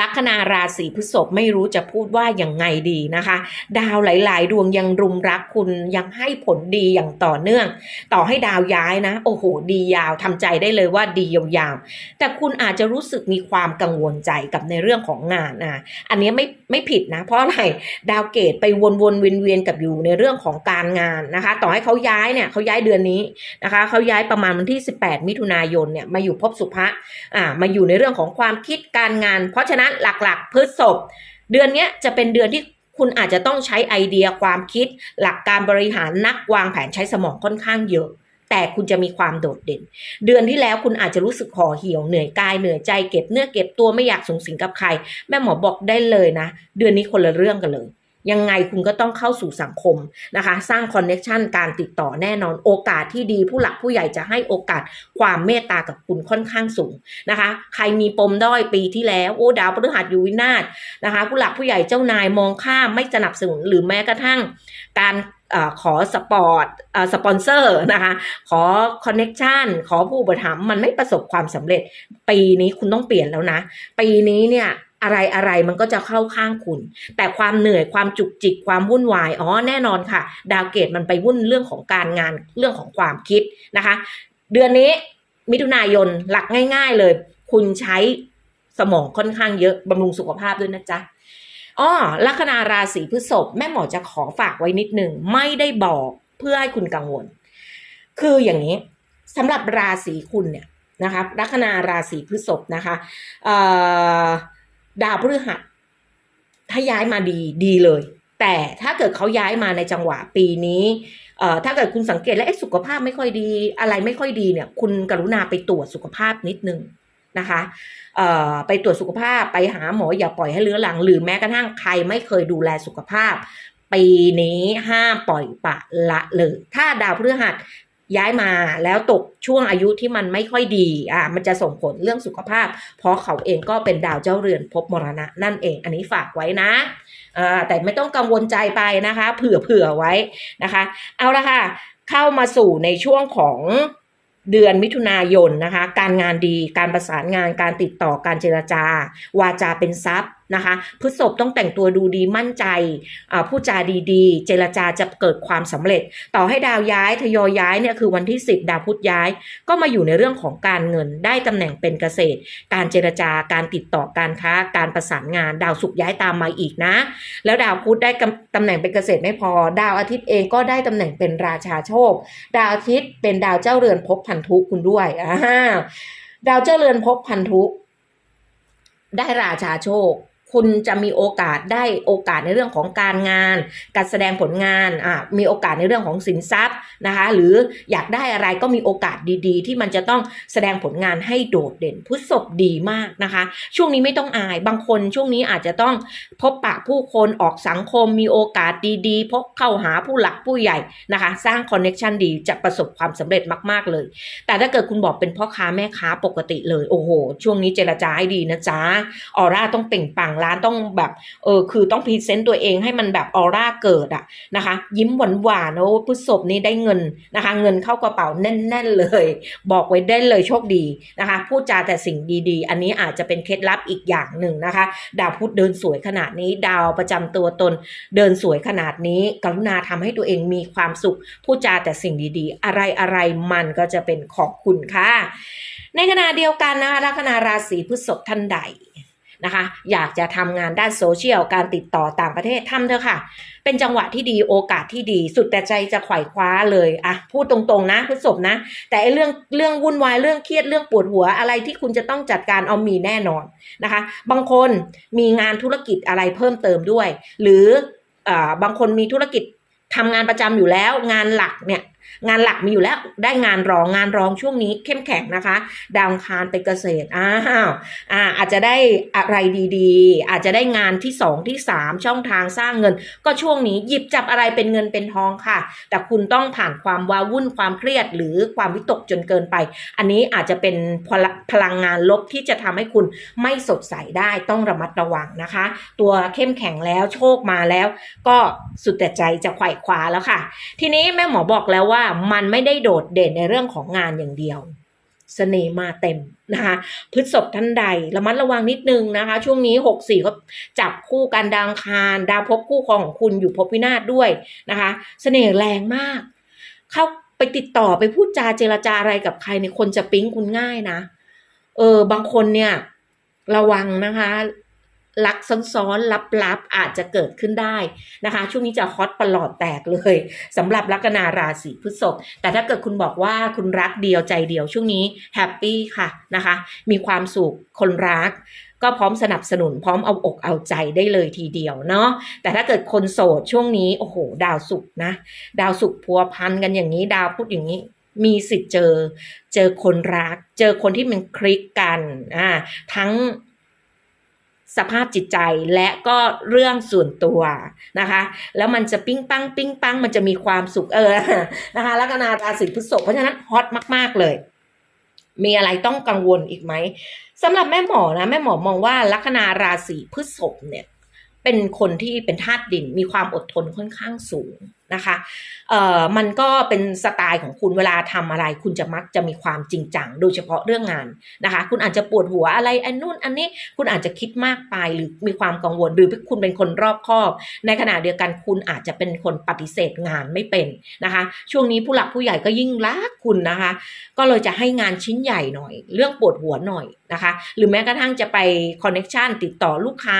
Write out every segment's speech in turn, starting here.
ลัคนาราศีพฤษภไม่รู้จะพูดว่าอย่างไงดีนะคะ ดาวหลาย ๆ ดวงยังรุมรักคุณยังให้ผลดีอย่างต่อเนื่อง ต่อให้ดาวย้ายนะ โอ้โห ดียาวทำใจได้เลยว่าดียาวๆแต่คุณอาจจะรู้สึกมีความกังวลใจกับในเรื่องของงานนะอันนี้ไม่ไม่ผิดนะ เพราะอะไรดาวเกตไปวนๆเวียนๆกับอยู่ในเรื่องของการงานนะคะ ต่อให้เขาย้ายเนี่ยเขาย้ายเดือนนี้นะคะเขาย้ายประมาณวันที่ 18 มิถุนายนเนี่ยมาอยู่ภพสุภะอ่ามาอยู่ในเรื่องของความคิดการงาน เพราะฉะนั้นหลักๆพฤษภเดือนนี้จะเป็นเดือนที่คุณอาจจะต้องใช้ไอเดียความคิด หลักการบริหารนักวางแผนใช้สมองค่อนข้างเยอะ แต่คุณจะมีความโดดเด่น เดือนที่แล้วคุณอาจจะรู้สึกห่อเหี่ยวเหนื่อยกายเหนื่อยใจเก็บเนื้อเก็บตัวไม่อยากสูงสิงกับใคร แม่หมอบอกได้เลยนะ เดือนนี้คนละเรื่องกันเลย ยังไงคุณก็ต้องเข้าสู่สังคมนะคะ สร้างคอนเน็ชันการติดต่อแน่นอนโอกาสที่ดีผู้หลักผู้ใหญ่จะให้โอกาสความเมตตากับคุณค่อนข้างสูงนะคะ ใครมีปมด้อยปีที่แล้วโอ้ดาวพฤหัสอยู่วินาศนะคะ ผู้หลักผู้ใหญ่เจ้านายมองข้ามไม่สนับสนุนหรือแม้กระทั่งการอขอสปอร์ตสปอนเซอร์นะคะ ขอคอนเน็ชันขอผู้อุปถัมภ์มันไม่ประสบความสำเร็จ ปีนี้คุณต้องเปลี่ยนแล้วนะ ปีนี้เนี่ย อะไรอะไรมันก็จะเข้าข้างคุณ แต่ความเหนื่อยความจุกจิกความวุ่นวายอ๋อแน่นอนค่ะ ดาวเกตมันไปวุ่นเรื่องของการงานเรื่องของความคิดนะคะ เดือนนี้มิถุนายนหลักง่าย ๆ เลย คุณใช้สมองค่อนข้างเยอะบำรุงสุขภาพด้วยนะจ๊ะอ้อลัคนาราศีพฤษภแม่หมอจะขอฝากไว้นิดหนึ่งไม่ได้บอกเพื่อให้คุณกังวล คืออย่างนี้สำหรับราศีคุณเนี่ยนะคะลัคนาราศีพฤษภนะคะเอ่อ ดาวพฤหัส ถ้าย้ายมาดีดีเลย แต่ถ้าเกิดเขาย้ายมาในจังหวะปีนี้เอ่อถ้าเกิดคุณสังเกตแล้วเอ๊ะสุขภาพไม่ค่อยดี อะไรไม่ค่อยดีเนี่ย คุณกรุณาไปตรวจสุขภาพนิดนึงนะคะเอ่อไปตรวจสุขภาพไปหาหมออย่าปล่อยให้เลื้อรัง หรือแม้กระทั่งใครไม่เคยดูแลสุขภาพ ปีนี้ห้ามปล่อยปะละเลย ถ้าดาวพฤหัส ย้ายมาแล้วตกช่วงอายุที่มันไม่ค่อยดีอ่ามันจะส่งผลเรื่องสุขภาพ เพราะเขาเองก็เป็นดาวเจ้าเรือนภพมรณะนั่นเอง อันนี้ฝากไว้นะอ่าแต่ไม่ต้องกังวลใจไปนะคะ เผื่อเผื่อไว้นะคะ เอาละค่ะ เข้ามาสู่ในช่วงของเดือนมิถุนายนนะคะ การงานดี การประสานงาน การติดต่อ การเจรจา วาจาเป็นทรัพย์ นะคะพฤษภต้องแต่งตัวดูดีมั่นใจอ่าพูดจาดีๆ เจรจาจะเกิดความสำเร็จ ต่อให้ดาวย้ายทยอยย้ายเนี่ยคือวันที่ 10 ดาวพุธย้าย ก็มาอยู่ในเรื่องของการเงินได้ตำแหน่งเป็นเกษตร การเจรจาการติดต่อการค้า การประสานงาน ดาวศุกร์ย้ายตามมาอีกนะ แล้วดาวพุธได้กำตำแหน่งเป็นเกษตรไม่พอ ดาวอาทิตย์เองก็ได้ตำแหน่งเป็นราชาโชค ดาวอาทิตย์เป็นดาวเจ้าเรือนภพพันธุคุณด้วยอ่าดาวเจ้าเรือนภพพันธุได้ราชาโชค คุณจะมีโอกาสได้โอกาสในเรื่องของการงาน การแสดงผลงานอะมีโอกาสในเรื่องของสินทรัพย์นะคะหรืออยากได้อะไรก็มีโอกาสดีๆ ที่มันจะต้องแสดงผลงานให้โดดเด่นพฤษภดีมากนะคะ ช่วงนี้ไม่ต้องอายบางคนช่วงนี้อาจจะต้องพบปะผู้คนออกสังคมมีโอกาสดีๆพบเข้าหาผู้หลักผู้ใหญ่นะคะ สร้างคอนเน็ชันดีจะประสบความสำเร็จมากๆเลย แต่ถ้าเกิดคุณบอกเป็นพ่อค้าแม่ค้าปกติเลยโอ้โห ช่วงนี้เจรจาให้ดีนะจ๊ะออร่าต้องเป่งปังร้านต้องแบบเออคือต้องพรีเซนต์ตัวเองให้มันแบบออร่าเกิดอะนะคะ ยิ้มหวานหวานโอ้พฤษภนี้ได้เงินนะคะ เงินเข้ากระเป๋าแน่น ๆเลย บอกไว้ได้เลยโชคดีนะคะพูดจาแต่สิ่งดีๆ อันนี้อาจจะเป็นเคล็ดลับอีกอย่างหนึ่งนะคะ ดาวพุธเดินสวยขนาดนี้ ดาวประจำตัวตน เดินสวยขนาดนี้ กรุณาทำให้ตัวเองมีความสุขพูดจาแต่สิ่งดีๆ อะไรอะไรๆมันก็จะเป็นของคุณค่ะในขณะเดียวกันนะคะลัคนาราศีพฤษภท่านใด นะคะ อยากจะทำงานด้านโซเชียลการติดต่อต่างประเทศทำเถอะค่ะ เป็นจังหวะที่ดีโอกาสที่ดี สุดแต่ใจจะไขว่คว้าเลยอะพูดตรงๆนะพฤษภนะ แต่ไอ้เรื่องเรื่องวุ่นวายเรื่องเครียดเรื่องปวดหัวอะไรที่คุณจะต้องจัดการเอามีแน่นอนนะคะ บางคนมีงานธุรกิจอะไรเพิ่มเติมด้วย หรืออ่าบางคนมีธุรกิจทำงานประจำอยู่แล้วงานหลักเนี่ย งานหลักมีอยู่แล้วได้งานรองงานรองช่วงนี้เข้มแข็งนะคะ ดาวคารไปเกษตรอ้าวอ่าอาจจะได้อะไรดีๆ อาจจะได้งานที่สองที่สามช่องทางสร้างเงิน ก็ช่วงนี้หยิบจับอะไรเป็นเงินเป็นทองค่ะ แต่คุณต้องผ่านความว้าวุ่นความเครียดหรือความวิตกจนเกินไป อันนี้อาจจะเป็นพลพลังงานลบที่จะทำให้คุณไม่สดใสได้ต้องระมัดระวังนะคะ ตัวเข้มแข็งแล้วโชคมาแล้ว ก็สุดแต่ใจจะไขว่คว้าแล้วค่ะ ทีนี้แม่หมอบอกแล้วว่ามันไม่ได้โดดเด่นในเรื่องของงานอย่างเดียวเสน่ห์มาเต็มนะคะพฤษภท่านใดระมัดระวังนิดนึงนะคะ ช่วงนี้หกสี่ก็จับคู่กันดาวอังคารดาวภพคู่ครองของคุณอยู่ภพวินาศด้วยนะคะเสน่ห์แรงมาก เข้าไปติดต่อไปพูดจาเจรจาอะไรกับใครเนี่ยคนจะปิ๊งคุณง่ายนะ เออบางคนเนี่ย ระวังนะคะ ลักซ้อนๆลับๆอาจจะเกิดขึ้นได้นะคะ ช่วงนี้จะฮอตประหลอดแตกเลยสำหรับลัคนาราศีพฤษภแต่ถ้าเกิดคุณบอกว่าคุณรักเดียวใจเดียวช่วงนี้แฮปปี้ค่ะนะคะ มีความสุขคนรัก ก็พร้อมสนับสนุนพร้อมเอาอกเอาใจได้เลยทีเดียวเนาะแต่ถ้าเกิดคนโสดช่วงนี้โอ้โห ดาวสุกนะ ดาวสุกพัวพันกันอย่างนี้ ดาวพุธอย่างนี้มีสิทธิ์เจอ เจอคนรัก เจอคนที่มันคลิกกันอ่าทั้ง สภาพจิตใจและก็เรื่องส่วนตัวนะคะ แล้วมันจะปิ้งปังปิ้งปังมันจะมีความสุขเออนะคะแล้วก็นาราศีพฤษภเพราะฉะนั้นฮอตมาก ๆ เลย มีอะไรต้องกังวลอีกไหมสำหรับแม่หมอนะแม่หมอมองว่าลัคนาราศีพฤษภเนี่ย เป็นคนที่เป็นธาตุดินมีความอดทนค่อนข้างสูง นะคะเอ่อมันก็เป็นสไตล์ของคุณเวลาทำอะไร คุณจะมักจะมีความจริงจัง โดยเฉพาะเรื่องงานนะคะ คุณอาจจะปวดหัวอะไรอันนู่นอันนี้คุณอาจจะคิดมากไปหรือมีความกังวล หรือคุณเป็นคนรอบคอบ ในขณะเดียวกันคุณอาจจะเป็นคนปฏิเสธงานไม่เป็นนะคะ ช่วงนี้ผู้หลักผู้ใหญ่ก็ยิ่งรักคุณนะคะ ก็เลยจะให้งานชิ้นใหญ่หน่อย เรื่องปวดหัวหน่อยนะคะ หรือแม้กระทั่งจะไปคอนเน็ชันติดต่อลูกค้า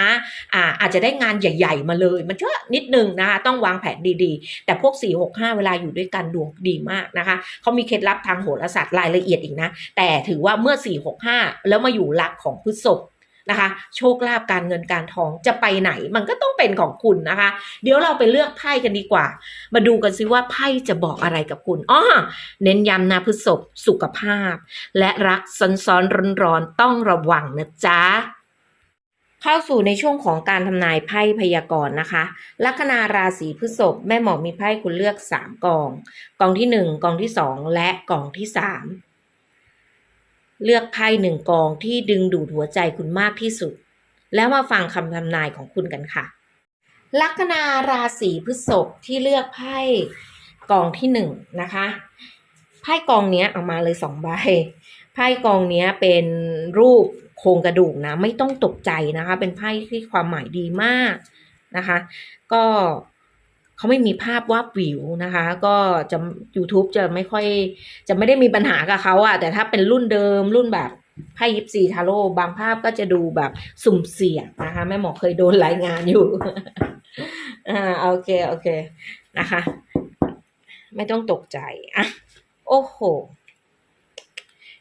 อ่าอาจจะได้งานใหญ่ ๆ มาเลย มันก็นิดนึงนะคะต้องวางแผนดีๆแต่พวก 4 6 5 เวลาอยู่ด้วยกันดวงดีมากนะคะเขามีเคล็ดลับทางโหราศาสตร์รายละเอียดอีกนะ แต่ถือว่าเมื่อ 4 6 5 แล้วมาอยู่หลักของพฤษภนะคะโชคลาภการเงินการทองจะไปไหนมันก็ต้องเป็นของคุณนะคะ เดี๋ยวเราไปเลือกไพ่กันดีกว่า มาดูกันซิว่าไพ่จะบอกอะไรกับคุณอ้อเน้นย้ำนะพฤษภสุขภาพ และรักซ้อนๆร้อนๆต้องระวังนะจ๊ะ เข้าสู่ในช่วงของการทำนายไพ่พยากรณ์นะคะ ลัคนาราศีพฤษภแม่หมอมีไพ่คุณเลือกสามกอง กองที่หนึ่งกองที่สองและกองที่สามเลือกไพ่หนึ่งกองที่ดึงดูดหัวใจคุณมากที่สุด แล้วมาฟังคำทำนายของคุณกันค่ะ ลัคนาราศีพฤษภที่เลือกไพ่กองที่หนึ่งนะคะไพ่กองเนี้ยเอามาเลยสองใบไพ่กองเนี้ยเป็นรูป โครงกระดูกนะ ไม่ต้องตกใจนะคะ เป็นไพ่ที่ความหมายดีมากนะคะ ก็เขาไม่มีภาพวาบวิวนะคะ ก็จะ YouTube จะไม่ค่อยจะไม่ได้มีปัญหากับเขาอะแต่ถ้าเป็นรุ่นเดิมรุ่นแบบไพ่ยิปซีทาโร่บางภาพก็จะดูแบบสุ่มเสี่ยงนะคะแม่หมอเคยโดนรายงานอยู่อ่าโอเคโอเคนะคะ ไม่ต้องตกใจอะโอ้โห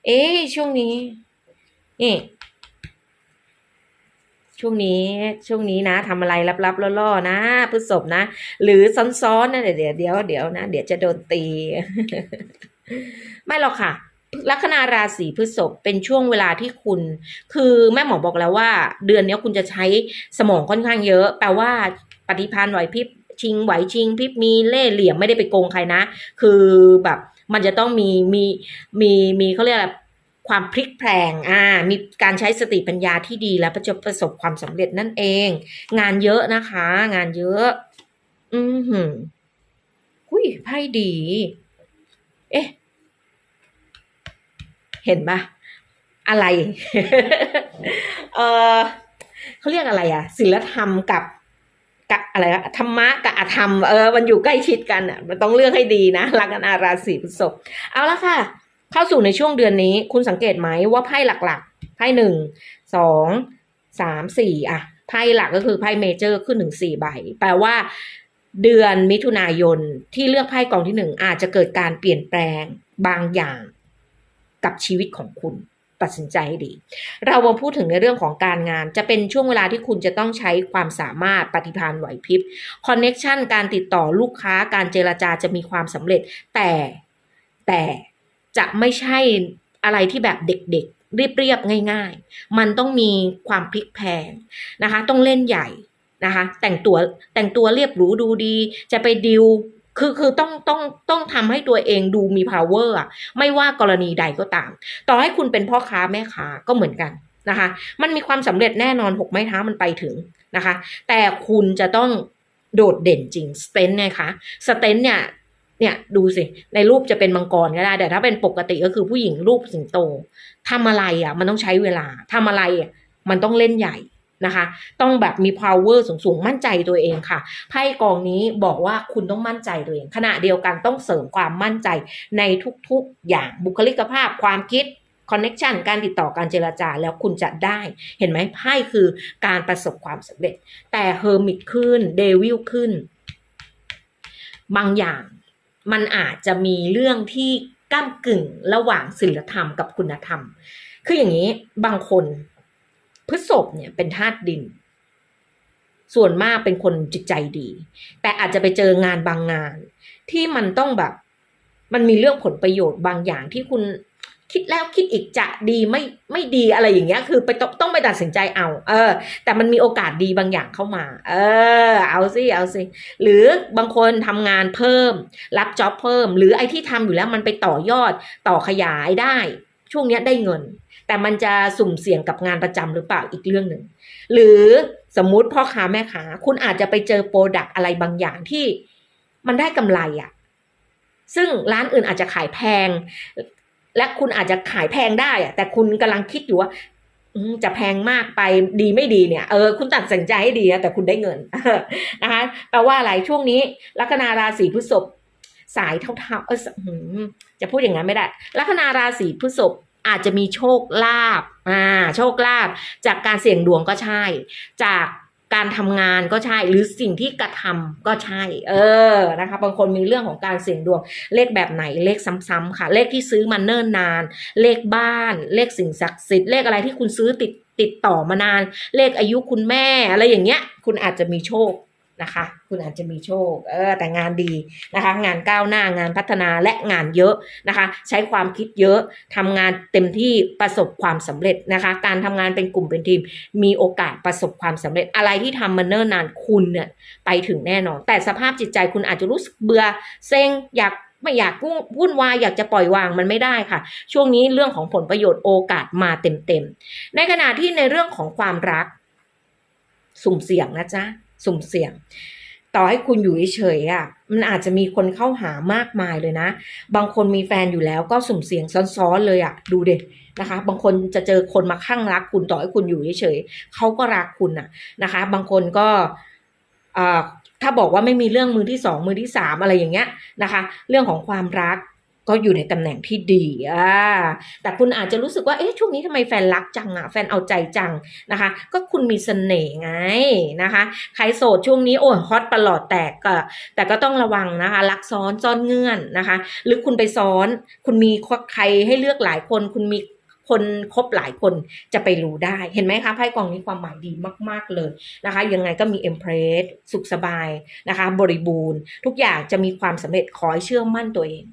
เอ๊ช่วงนี้นี่ ช่วงนี้ช่วงนี้นะทำอะไรลับๆล่อๆนะพฤษภนะ หรือซ้อนๆนะเดี๋ยวเดี๋ยวเดี๋ยวนะ เดี๋ยวจะโดนตี ไม่หรอกค่ะลัคนาราศีพฤษภเป็นช่วงเวลาที่คุณ คือแม่หมอบอกแล้วว่า เดือนนี้คุณจะใช้สมองค่อนข้างเยอะ แปลว่าปฏิพันธ์ไหวพริบชิงไหวชิงพริบมีเล่ห์เหลี่ยมไม่ได้ไปโกงใครนะ คือแบบมันจะต้องมีมีมีมีเขาเรียกอะไร ความพลิกแพลงอ่ามีการใช้สติปัญญาที่ดีและประจะประสบความสำเร็จนั่นเอง งานเยอะนะคะ งานเยอะ อือหือหุยไพ่ดี เอ๊ะ เห็นปะอะไร เออเขาเรียกอะไรอะศิลธรรมกับกับอะไรอะธรรมะกับอธรรม เออ มันอยู่ใกล้ชิดกันอะมันต้องเลือกให้ดีนะลัคนาราศีพฤษภเอาละค่ะ เข้าสู่ในช่วงเดือนนี้ คุณสังเกตไหมว่าไพ่หลักๆไพ่หนึ่งสองสามสี่อะไพ่หลักก็คือไพ่เมเจอร์ขึ้นถึงสี่ใบ แปลว่าเดือนมิถุนายนที่เลือกไพ่กองที่หนึ่งอาจจะเกิดการเปลี่ยนแปลงบางอย่างกับชีวิตของคุณตัดสินใจให้ดี เรามาพูดถึงในเรื่องของการงาน จะเป็นช่วงเวลาที่คุณจะต้องใช้ความสามารถปฏิภาณไหวพริบคอนเน็ชันการติดต่อลูกค้าการเจรจาจะมีความสำเร็จ แต่แต่ จะไม่ใช่อะไรที่แบบเด็กๆ เรียบๆ ง่าย ๆ มันต้องมีความพลิกแพงนะคะ ต้องเล่นใหญ่นะคะ แต่งตัวแต่งตัวเรียบหรูดูดี จะไปดิวคือคือต้องต้องต้องทำให้ตัวเองดูมี power ไม่ว่ากรณีใดก็ตาม ต่อให้คุณเป็นพ่อค้าแม่ค้าก็เหมือนกันนะคะ มันมีความสำเร็จแน่นอนหกไม้เท้ามันไปถึงนะคะ แต่คุณจะต้องโดดเด่นจริงสเตนไงคะสเตนเนี่ย เนี่ยดูสิ ในรูปจะเป็นมังกรก็ได้ แต่ถ้าเป็นปกติก็คือผู้หญิงรูปสิงโตทำอะไรอะ มันต้องใช้เวลาทำอะไรอะมันต้องเล่นใหญ่นะคะ ต้องแบบมี power สูงๆ มั่นใจตัวเองค่ะ ไพ่กองนี้บอกว่าคุณต้องมั่นใจตัวเอง ขณะเดียวกันต้องเสริมความมั่นใจในทุกๆ อย่างบุคลิกภาพความคิดคอนเน็ชันการติดต่อการเจรจาแล้วคุณจะได้ เห็นไหมไพ่คือการประสบความสำเร็จ แต่เฮอร์มิตขึ้นเดวิลขึ้น บางอย่าง มันอาจจะมีเรื่องที่ก้ากึ่งระหว่างศีลธรรมกับคุณธรรม คืออย่างนี้บางคนพฤษภเนี่ยเป็นธาตุดิน ส่วนมากเป็นคนจิตใจดี แต่อาจจะไปเจองานบางงาน ที่มันต้องแบบ มันมีเรื่องผลประโยชน์บางอย่างที่คุณ คิดแล้วคิดอีกจะดีไม่ไม่ดีอะไรอย่างเงี้ย คือไปต้องต้องไปตัดสินใจเอา เออ แต่มันมีโอกาสดีบางอย่างเข้ามา เออ เอาสิเอาสิหรือบางคนทำงานเพิ่ม รับจ็อบเพิ่ม หรือไอ้ที่ทำอยู่แล้วมันไปต่อยอดต่อขยายได้ ช่วงเนี้ยได้เงิน แต่มันจะสุ่มเสี่ยงกับงานประจำหรือเปล่าอีกเรื่องหนึ่งหรือสมมุติพ่อค้าแม่ค้าคุณอาจจะไปเจอโปรดักอะไรบางอย่างที่มันได้กำไรอะ่ะซึ่งร้านอื่นอาจจะขายแพง และคุณอาจจะขายแพงได้แต่คุณกำลังคิดอยู่ว่าจะแพงมากไปดีไม่ดีเนี่ยเออคุณตัดสินใจให้ดีนะแต่คุณได้เงินนะคะแปลว่าอะไรช่วงนี้ ลัคนาราศีพฤษภสายเท่าๆเออจะพูดอย่างนั้นไม่ได้ ลัคนาราศีพฤษภอาจจะมีโชคลาภอ่าโชคลาภจากการเสี่ยงดวงก็ใช่ จาก การทำงานก็ใช่หรือสิ่งที่กระทำก็ใช่ เออนะคะ บางคนมีเรื่องของการเสี่ยงดวงเลขแบบไหนเลขซ้ำๆค่ะ เลขที่ซื้อมาเนิ่นนาน เลขบ้าน เลขสิ่งศักดิ์สิทธิ์เลขอะไรที่คุณซื้อติดติดต่อมานาน เลขอายุคุณแม่อะไรอย่างเงี้ย คุณอาจจะมีโชค นะคะ คุณอาจจะมีโชค เออแต่งานดีนะคะ งานก้าวหน้างานพัฒนาและงานเยอะนะคะ ใช้ความคิดเยอะทำงานเต็มที่ประสบความสำเร็จนะคะ การทำงานเป็นกลุ่มเป็นทีม มีโอกาสประสบความสำเร็จ อะไรที่ทำมาเนิ่นนานคุณเนี่ยไปถึงแน่นอน แต่สภาพจิตใจคุณอาจจะรู้สึกเบื่อเซ็งอยากไม่อยากวุ่นวายอยากจะปล่อยวางมันไม่ได้ค่ะ ช่วงนี้เรื่องของผลประโยชน์โอกาสมาเต็มๆในขณะที่ในเรื่องของความรัก สุ่มเสี่ยงนะจ๊ะ สุ่มเสี่ยง ต่อให้คุณอยู่เฉยๆอะมันอาจจะมีคนเข้าหามากมายเลยนะ บางคนมีแฟนอยู่แล้วก็สุ่มเสี่ยงซ้อนๆเลยอะดูเด็นะคะ บางคนจะเจอคนมาข้างรักคุณต่อให้คุณอยู่เฉยๆเขาก็รักคุณอะนะคะ บางคนก็อ่าถ้าบอกว่าไม่มีเรื่องมือที่สองมือที่สามอะไรอย่างเงี้ยนะคะ เรื่องของความรัก ก็อยู่ในตำแหน่งที่ดีอ่าแต่คุณอาจจะรู้สึกว่าเอ๊ะช่วงนี้ทำไมแฟนรักจังอะแฟนเอาใจจังนะคะ ก็คุณมีเสน่ห์ไงนะคะ ใครโสดช่วงนี้โอ้ฮอตประหลอดแตกก็แต่ก็ต้องระวังนะคะรักซ้อนซ่อนเงื่อนนะคะ หรือคุณไปซ้อน คุณมีใครให้เลือกหลายคน คุณมีคนคบหลายคนจะไปรู้ได้เห็นไหมคะไพ่กองนี้ความหมายดีมาก ๆเลยนะคะ ยังไงก็มีเอ็มเพรสสุขสบายนะคะ บริบูรณ์ ทุกอย่างจะมีความสำเร็จขอให้เชื่อมั่นตัวเอง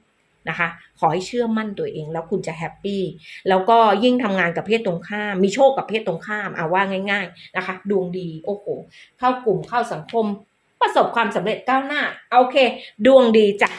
นะคะ ขอให้เชื่อมั่นตัวเองแล้วคุณจะแฮปปี้แล้วก็ยิ่งทำงานกับเพศตรงข้าม มีโชคกับเพศตรงข้ามเอาว่าง่าย ๆนะคะ ดวงดีโอ้โหเข้ากลุ่มเข้าสังคม ประสบความสำเร็จก้าวหน้าโอเค ดวงดีจ้ะ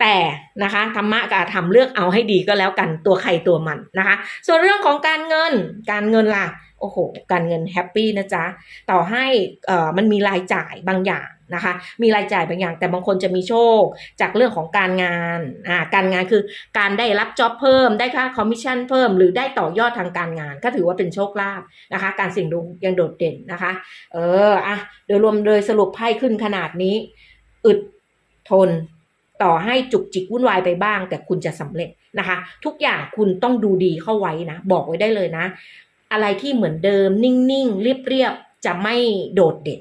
แต่นะคะธรรมะกับธรรมเลือกเอาให้ดีก็แล้วกันตัวใครตัวมันนะคะ ส่วนเรื่องของการเงินการเงินล่ะโอ้โห การเงินแฮปปี้นะจ๊ะ ต่อให้เอ่อมันมีรายจ่ายบางอย่าง นะคะ มีรายจ่ายบางอย่างแต่บางคนจะมีโชคจากเรื่องของการงานอ่าการงานคือการได้รับจ็อบเพิ่มได้ค่าคอมมิชชั่นเพิ่ม หรือได้ต่อยอดทางการงาน ก็ถือว่าเป็นโชคลาภนะคะ การเสี่ยงดวงยังโดดเด่นนะคะ เอออะโดยรวมโดยสรุปไพ่ขึ้นขนาดนี้ อึดทนต่อให้จุกจิกวุ่นวายไปบ้าง แต่คุณจะสำเร็จนะคะ ทุกอย่างคุณต้องดูดีเข้าไว้นะ บอกไว้ได้เลยนะ อะไรที่เหมือนเดิมนิ่งๆเรียบๆจะไม่โดดเด่น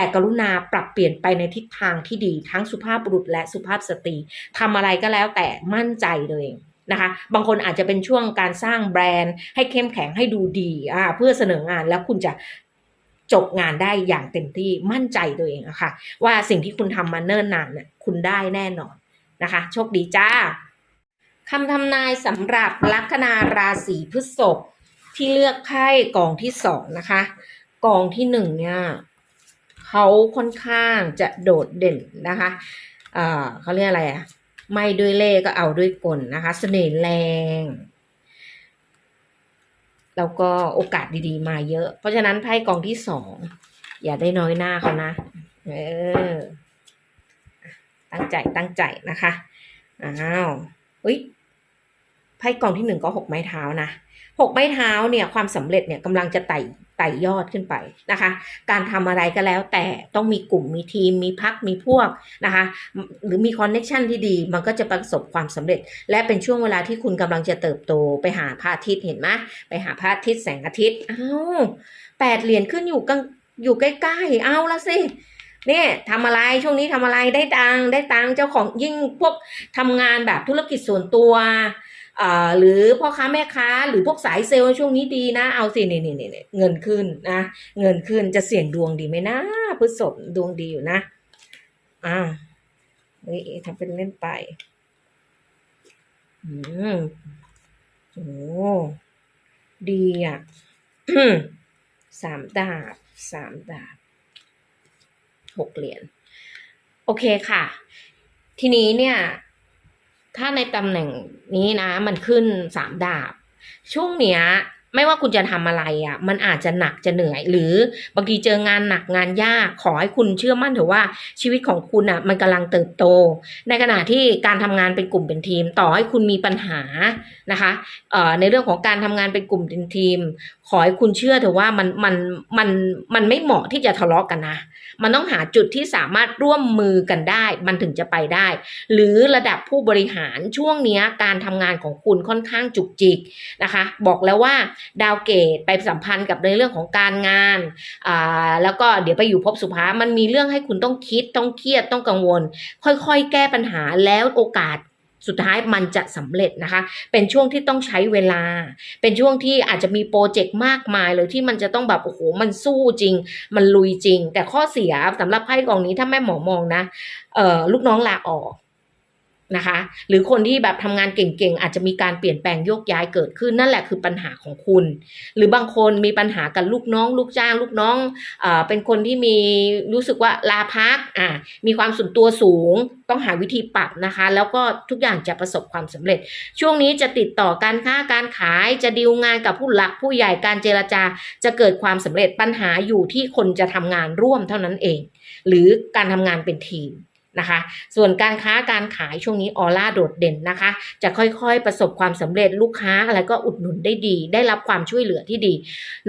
แต่กรุณาปรับเปลี่ยนไปในทิศทางที่ดีทั้งสุภาพบุรุษและสุภาพสตรีทำอะไรก็แล้วแต่มั่นใจเลยนะคะบางคนอาจจะเป็นช่วงการสร้างแบรนด์ ให้เข้มแข็งให้ดูดีอ่าเพื่อเสนองานแล้วคุณจะจบงานได้อย่างเต็มที่มั่นใจตัวเองอะค่ะ ว่าสิ่งที่คุณทำมาเนิ่นนานเนี่ยคุณได้แน่นอนนะคะ โชคดีจ้าคำทำนายสำหรับลัคนาราศีพฤษภที่เลือกไพ่กองที่สองนะคะ กองที่หนึ่งเนี่ย เขาค่อนข้างจะโดดเด่นนะคะเอ่อเขาเรียกอะไรอะไม่ด้วยเล่ก็เอาด้วยกลนะคะ เสน่ห์แรง แล้วก็โอกาสดีๆ มาเยอะ เพราะฉะนั้นไพ่กองที่สองอย่าได้น้อยหน้าเขานะ เออ ตั้งใจตั้งใจนะคะ อ้าวอุ้ยไพ่กองที่หนึ่งก็หกไม้เท้านะหกไม้เท้าเนี่ยความสำเร็จเนี่ยกำลังจะไต่ ไต่ยอดขึ้นไปนะคะ การทำอะไรก็แล้ว แต่ต้องมีกลุ่มมีทีม มีพักมีพวกนะคะ หรือมีคอนเน็ชันที่ดี มันก็จะประสบความสำเร็จ และเป็นช่วงเวลาที่คุณกำลังจะเติบโตไปหาพระอาทิตย์เห็นไหมไปหาพระอาทิตย์แสงอาทิตย์อ้าวแปดเหรียญขึ้นอยู่กลางอยู่ใกล้ๆเอาละสิเนี่ยทำอะไรช่วงนี้ทำอะไรได้ตังได้ตังเจ้าของยิ่งพวกทำงานแบบธุรกิจส่วนตัว หรือพ่อค้าแม่ค้าหรือพวกสายเซลล์ช่วงนี้ดีนะ เอาสินี่นี่นี่เงินขึ้นนะ เงินขึ้นจะเสี่ยงดวงดีไหมนะพฤษภดวงดีอยู่นะ อ่าเฮ้ยทำเป็นเล่นไป อืมโอ้ดีอะสามดาบสามดาบหกเหรียญโอเคค่ะ ทีนี้เนี่ย ถ้าในตำแหน่งนี้นะ มันขึ้นสามดาบ ช่วงเนี้ย ไม่ว่าคุณจะทำอะไรอะ่ะ มันอาจจะหนักจะเหนื่อย หรือบางทีเจองานหนักงานยากขอให้คุณเชื่อมั่นเถอะว่าชีวิตของคุณอะ มันกำลังเติบโต ในขณะที่การทำงานเป็นกลุ่มเป็นทีม ต่อให้คุณมีปัญหานะคะเอ่อในเรื่องของการทำงานเป็นกลุ่มเป็นทีม ขอให้คุณเชื่อเถอะว่ามันมันมันมันไม่เหมาะที่จะทะเลาะกันนะมันต้องหาจุดที่สามารถร่วมมือกันได้ มันถึงจะไปได้ หรือระดับผู้บริหารช่วงนี้การทำงานของคุณค่อนข้างจุกจิกนะคะ บอกแล้วว่าดาวเกตไปสัมพันธ์กับในเรื่องของการงานอ่าแล้วก็เดี๋ยวไปอยู่ภพสุภา มันมีเรื่องให้คุณต้องคิดต้องเครียดต้องกังวล ค่อยๆ แก้ปัญหาแล้วโอกาสสุดท้ายมันจะสำเร็จนะคะ เป็นช่วงที่ต้องใช้เวลา เป็นช่วงที่อาจจะมีโปรเจกต์มากมายเลยที่มันจะต้องแบบโอ้โหมันสู้จริง มันลุยจริง แต่ข้อเสียสำหรับไพ่กองนี้ถ้าแม่หมอมองนะเอ่อลูกน้องลาออก นะคะ หรือคนที่แบบทำงานเก่งๆ อาจจะมีการเปลี่ยนแปลงโยกย้ายเกิดขึ้นนั่นแหละคือปัญหาของคุณ หรือบางคนมีปัญหากับลูกน้อง ลูกจ้าง ลูกน้องเอ่อเป็นคนที่มีรู้สึกว่าลาพักอ่ามีความส่วนตัวสูง ต้องหาวิธีปรับนะคะ แล้วก็ทุกอย่างจะประสบความสำเร็จ ช่วงนี้จะติดต่อการค้าการขายจะดีลงานกับผู้หลักผู้ใหญ่การเจรจาจะเกิดความสำเร็จปัญหาอยู่ที่คนจะทำงานร่วมเท่านั้นเอง หรือการทำงานเป็นทีม นะคะ ส่วนการค้าการขายช่วงนี้ออร่าโดดเด่นนะคะ จะค่อยๆประสบความสำเร็จลูกค้าอะไรก็อุดหนุนได้ดี ได้รับความช่วยเหลือที่ดี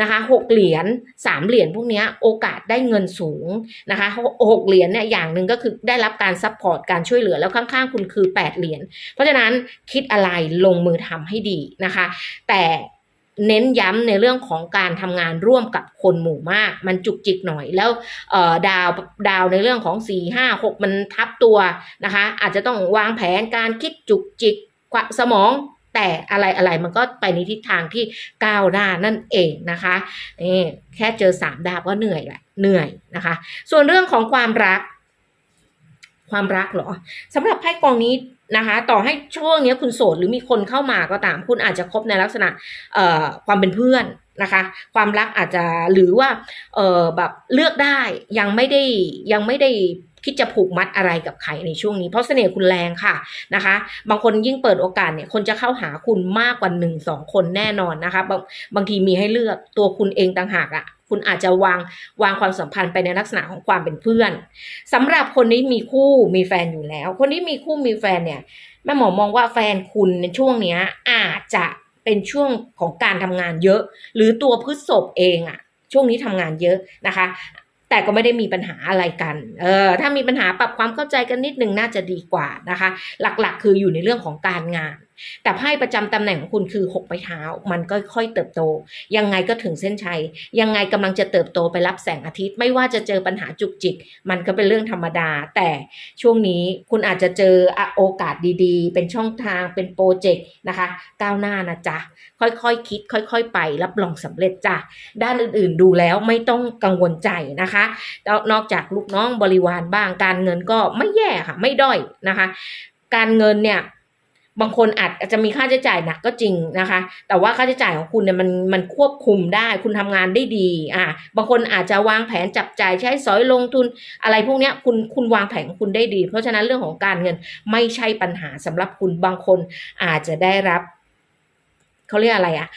นะคะหกเหรียญสามเหรียญพวกนี้โอกาสได้เงินสูงนะคะหกเหรียญเนี่ยอย่างหนึ่งก็คือได้รับการซัพพอร์ตการช่วยเหลือแล้วข้างๆ คุณคือแปดเหรียญเพราะฉะนั้นคิดอะไรลงมือทำให้ดีนะคะ แต่ เน้นย้ำในเรื่องของการทำงานร่วมกับคนหมู่มาก มันจุกจิกหน่อยแล้วดาวดาวในเรื่องของสี่ห้าหกมันทับตัวนะคะ อาจจะต้องวางแผนการคิดจุกจิกกว่าสมองแต่อะไรอะไรมันก็ไปในทิศทางที่ก้าวหน้านั่นเองนะคะนี่แค่เจอสามดาวก็เหนื่อยแหละเหนื่อยนะคะ ส่วนเรื่องของความรัก ความรักเหรอสำหรับไพ่กองนี้นะคะ ต่อให้ช่วงนี้คุณโสดหรือมีคนเข้ามาก็ตาม คุณอาจจะคบในลักษณะเอ่อความเป็นเพื่อนนะคะ ความรักอาจจะหรือว่าเออแบบเลือกได้ยังไม่ได้ยังไม่ได้ คิดจะผูกมัดอะไรกับใครในช่วงนี้ เพราะเสน่ห์คุณแรงค่ะนะคะ บางคนยิ่งเปิดโอกาสเนี่ยคนจะเข้าหาคุณมากกว่าหนึ่งสองคนแน่นอนนะคะ บางบางทีมีให้เลือกตัวคุณเองต่างหากอะ่ะคุณอาจจะวางวางความสัมพันธ์ไปในลักษณะของความเป็นเพื่อนสำหรับคนที่มีคู่มีแฟนอยู่แล้ว คนที่มีคู่มีแฟนเนี่ยแม่หมอมองว่าแฟนคุณในช่วงเนี้ยอาจจะเป็นช่วงของการทำงานเยอะ หรือตัวพฤษภเองอะช่วงนี้ทำงานเยอะนะคะ แต่ก็ไม่ได้มีปัญหาอะไรกัน เออถ้ามีปัญหาปรับความเข้าใจกันนิดนึงน่าจะดีกว่านะคะ หลักๆ คืออยู่ในเรื่องของการงาน แต่ไพ่ประจำตำแหน่งของคุณคือหกไม้เท้า มันก็ค่อยเติบโต ยังไงก็ถึงเส้นชัย ยังไงกำลังจะเติบโตไปรับแสงอาทิตย์ ไม่ว่าจะเจอปัญหาจุกจิก มันก็เป็นเรื่องธรรมดา แต่ช่วงนี้คุณอาจจะเจอโอกาสดีๆ เป็นช่องทางเป็นโปรเจกต์นะคะ ก้าวหน้านะจ๊ะ ค่อยๆคคิด ค่อย ๆ ไปรับรองสำเร็จจ้ะด้านอื่นๆดูแล้วไม่ต้องกังวลใจนะคะแล้วนอกจากลูกน้องบริวารบ้างการเงินก็ไม่แย่ค่ะ ไม่ด้อยนะคะ การเงินเนี่ย บางคนอาจจะมีค่าใช้จ่ายหนักก็จริงนะคะ แต่ว่าค่าใช้จ่ายของคุณเนี่ยมันมันควบคุมได้ คุณทำงานได้ดีอ่าบางคนอาจจะวางแผนจับจ่ายใช้สอยลงทุน อะไรพวกเนี้ยคุณคุณวางแผนของคุณได้ดี เพราะฉะนั้นเรื่องของการเงินไม่ใช่ปัญหาสำหรับคุณบางคนอาจจะได้รับเขาเรียกอะไรอะ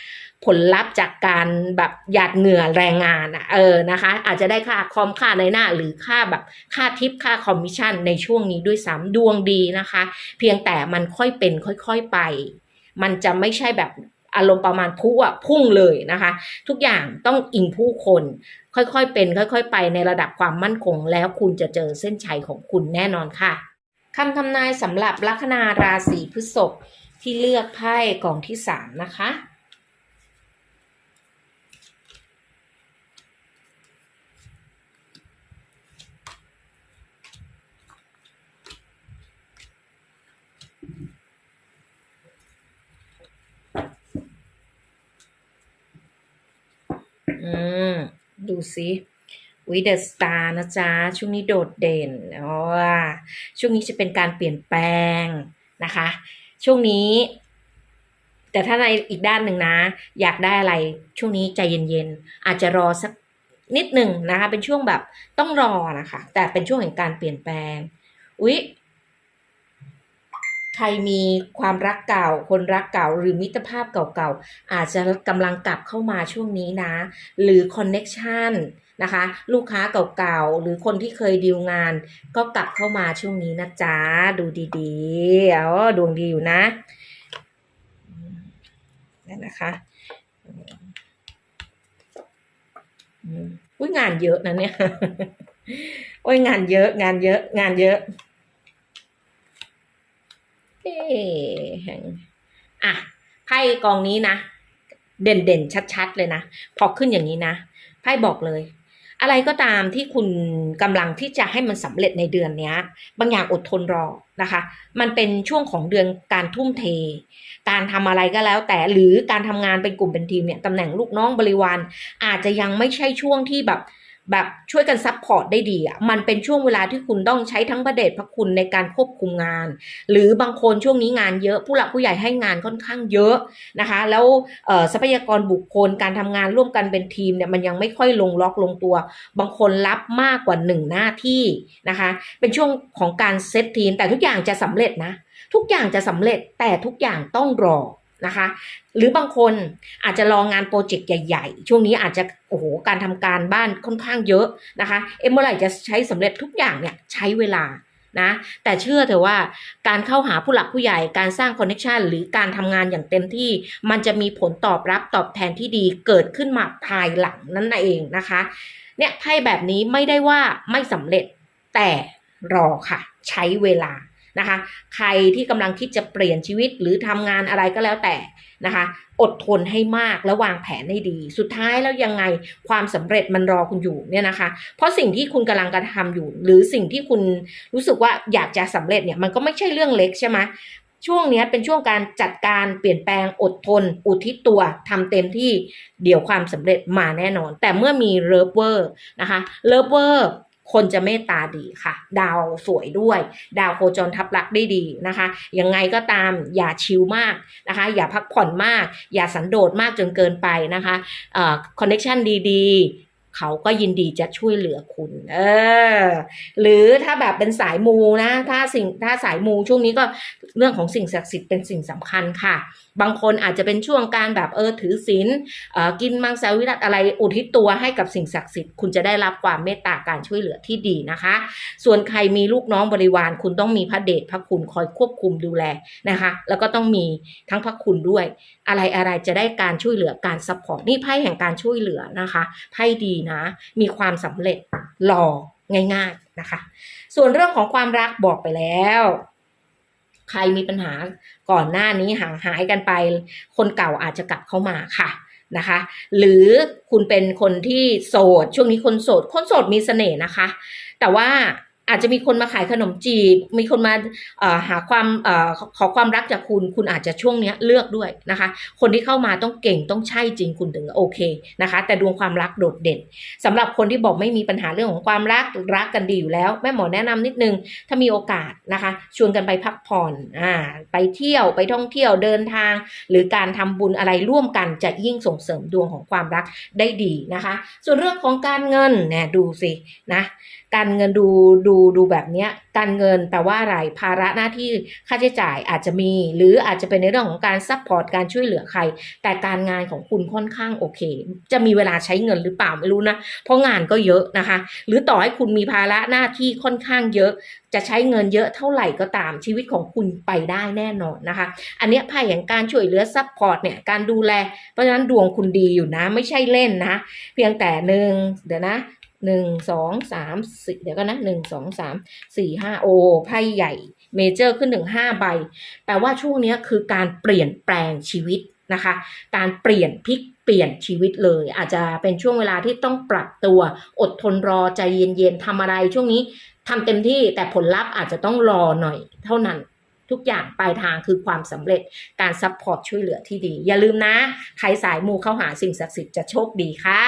ผลลัพธ์จากการแบบหยาดเหงื่อแรงงานอะเออนะคะ อาจจะได้ค่าคอมค่าในหน้า หรือค่าแบบค่าทิปค่าคอมมิชชั่นในช่วงนี้ด้วยซ้ำดวงดีนะคะ เพียงแต่มันค่อยเป็นค่อยๆไป มันจะไม่ใช่แบบอารมณ์ประมาณพุ่งอะพุ่งเลยนะคะ ทุกอย่างต้องอิงผู้คน ค่อยๆเป็น ค่อยๆ ไปในระดับความมั่นคง แล้วคุณจะเจอเส้นชัยของคุณแน่นอนค่ะคำทำนายสำหรับลัคนาราศีพฤษภที่เลือกไพ่กองที่สามนะคะ อืมดูสิวิเดอะสตาร์นะจ๊ะ ช่วงนี้โดดเด่นอ๋อช่วงนี้จะเป็นการเปลี่ยนแปลงนะคะ ช่วงนี้ แต่ถ้าในอีกด้านหนึ่งนะ อยากได้อะไรช่วงนี้ใจเย็นๆ อาจจะรอสักนิดหนึ่งนะคะ เป็นช่วงแบบต้องรอนะคะ แต่เป็นช่วงแห่งการเปลี่ยนแปลงอุ๊ย ใครมีความรักเก่า คนรักเก่าหรือมิตรภาพเก่าๆ อาจจะกำลังกลับเข้ามาช่วงนี้นะ หรือคอนเน็กชันนะคะ ลูกค้าเก่าๆ หรือคนที่เคยดีลงาน ก็กลับเข้ามาช่วงนี้นะจ๊ะ ดูดีๆอ๋อดวงดีอยู่นะนั่นนะคะอุ้ยงานเยอะนะเนี่ยโอ้ยงานเยอะงานเยอะงานเยอะ เอ๊อะไพ่กองนี้นะ เด่นเด่นๆชัดๆเลยนะ พอขึ้นอย่างนี้นะไพ่บอกเลย อะไรก็ตามที่คุณกำลังที่จะให้มันสำเร็จในเดือนเนี้ย บางอย่างอดทนรอนะคะ มันเป็นช่วงของเดือนการทุ่มเท การทำอะไรก็แล้ว แต่หรือการทำงานเป็นกลุ่มเป็นทีมเนี่ยตำแหน่งลูกน้องบริวารอาจจะยังไม่ใช่ช่วงที่แบบ แบบช่วยกันซัพพอร์ตได้ดีอะมันเป็นช่วงเวลาที่คุณต้องใช้ทั้งพระเดชพระคุณในการควบคุมงาน หรือบางคนช่วงนี้งานเยอะผู้หลักผู้ใหญ่ให้งานค่อนข้างเยอะนะคะ แล้วทรัพยากรบุคคลการทำงานร่วมกันเป็นทีมเนี่ยมันยังไม่ค่อยลงล็อกลงตัว บางคนรับมากกว่าหนึ่งหน้าที่นะคะ เป็นช่วงของการเซตทีม แต่ทุกอย่างจะสำเร็จนะ ทุกอย่างจะสำเร็จแต่ทุกอย่างต้องรอ นะคะ หรือบางคนอาจจะรองานโปรเจกต์ใหญ่ ๆ ช่วงนี้อาจจะโอ้โหการทำการบ้านค่อนข้างเยอะนะคะ เอ็มเมื่อไหร่จะใช้สำเร็จทุกอย่างเนี่ยใช้เวลานะแต่เชื่อเถอะว่าการเข้าหาผู้หลักผู้ใหญ่การสร้างคอนเนคชันหรือการทำงานอย่างเต็มที่ มันจะมีผลตอบรับตอบแทนที่ดีเกิดขึ้นมาภายหลังนั่นเองนะคะเนี่ยไพ่แบบนี้ไม่ได้ว่าไม่สำเร็จแต่รอค่ะ ใช้เวลา นะคะ ใครที่กำลังคิดจะเปลี่ยนชีวิตหรือทำงานอะไรก็แล้วแต่นะคะ อดทนให้มากและวางแผนให้ดี สุดท้ายแล้วยังไงความสำเร็จมันรอคุณอยู่เนี่ยนะคะ เพราะสิ่งที่คุณกำลังกระทำอยู่ หรือสิ่งที่คุณรู้สึกว่าอยากจะสำเร็จเนี่ยมันก็ไม่ใช่เรื่องเล็กใช่ไหมช่วงนี้เป็นช่วงการจัดการเปลี่ยนแปลงอดทน อุทิศตัวทำเต็มที่เดี๋ยวความสำเร็จมาแน่นอน แต่เมื่อมีเลิฟเวอร์นะคะเลิฟเวอร์ คนจะเมตตาดีค่ะ ดาวสวยด้วย ดาวโคจรทับลักได้ดีนะคะ ยังไงก็ตามอย่าชิลมากนะคะ อย่าพักผ่อนมาก อย่าสันโดษมากจนเกินไปนะคะคอนเนคชันดีๆ เขาก็ยินดีจะช่วยเหลือคุณ เออ หรือถ้าแบบเป็นสายมูนะ ถ้าสิ่งถ้าสายมูช่วงนี้ก็เรื่องของสิ่งศักดิ์สิทธิ์เป็นสิ่งสำคัญค่ะ บางคนอาจจะเป็นช่วงการแบบเออถือศีลอ่อกินมังสวิรัตอะไรอุทิศตัวให้กับสิ่งศักดิ์สิทธิ์คุณจะได้รับความเมตตาการช่วยเหลือที่ดีนะคะ ส่วนใครมีลูกน้องบริวารคุณต้องมีพระเดชพระคุณคอยควบคุมดูแลนะคะ แล้วก็ต้องมีทั้งพระคุณด้วยอะไรอะไรจะได้การช่วยเหลือการซัพพอร์ตนี่ไพ่แห่งการช่วยเหลือนะคะไพ่ดีนะ มีความสำเร็จรอง่าย ๆนะคะ ส่วนเรื่องของความรักบอกไปแล้วใครมีปัญหาก่อนหน้านี้ห่างหายกันไป คนเก่าอาจจะกลับเข้ามาค่ะนะคะ หรือคุณเป็นคนที่โสด ช่วงนี้คนโสด คนโสดมีเสน่ห์นะคะ แต่ว่า อาจจะมีคนมาขายขนมจีบ มีคนมาหาความอขอความรักจากคุณ คุณอาจจะช่วงเนี้ยเลือกด้วยนะคะ คนที่เข้ามาต้องเก่งต้องใช่จริงคุณถึงโอเคนะคะ แต่ดวงความรักโดดเด่นสำหรับคนที่บอกไม่มีปัญหาเรื่องของความรักรักกันดีอยู่แล้ว แม่หมอแนะนำนิดนึง ถ้ามีโอกาสนะคะ ชวนกันไปพักผ่อนอ่าไปเที่ยวไปท่องเที่ยวเดินทาง หรือการทำบุญอะไรร่วมกันจะยิ่งส่งเสริมดวงของความรักได้ดีนะคะ ส่วนเรื่องของการเงินเนี่ยดูสินะ การเงินดูดูดูแบบเนี้ยการเงินแปลว่าอะไรภาระหน้าที่ค่าใช้จ่ายอาจจะมี หรืออาจจะเป็นในเรื่องของการซัพพอร์ตการช่วยเหลือใคร แต่การงานของคุณค่อนข้างโอเค จะมีเวลาใช้เงินหรือเปล่าไม่รู้นะ เพราะงานก็เยอะนะคะ หรือต่อให้คุณมีภาระหน้าที่ค่อนข้างเยอะ จะใช้เงินเยอะเท่าไหร่ก็ตามชีวิตของคุณไปได้แน่นอนนะคะ อันนี้ยไพ่แห่งการช่วยเหลือซัพพอร์ตเนี่ยการดูแล เพราะฉะนั้นดวงคุณดีอยู่นะ ไม่ใช่เล่นนะ เพียงแต่หนึ่งเดี๋ยวนะ หนึ่งสองสามสี่เดี๋ยวก็นะหนึ่งสองสามสี่ห้าโอไพ่ใหญ่เมเจอร์ขึ้นถึงห้าใบ แปลว่าช่วงนี้คือการเปลี่ยนแปลงชีวิตนะคะ การเปลี่ยนพลิกเปลี่ยนชีวิตเลย อาจจะเป็นช่วงเวลาที่ต้องปรับตัว อดทนรอใจเย็นๆทำอะไรช่วงนี้ทำเต็มที่แต่ผลลัพธ์อาจจะต้องรอหน่อยเท่านั้นทุกอย่างปลายทางคือความสำเร็จการซัพพอร์ตช่วยเหลือที่ดี อย่าลืมนะ ใครสายมูเข้าหาสิ่งศักดิ์สิทธิ์จะโชคดีค่ะ